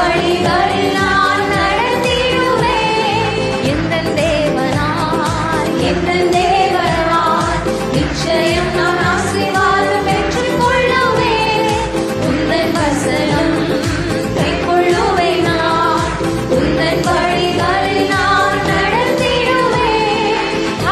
வழிகளில் நான் நடத்திடுவேன்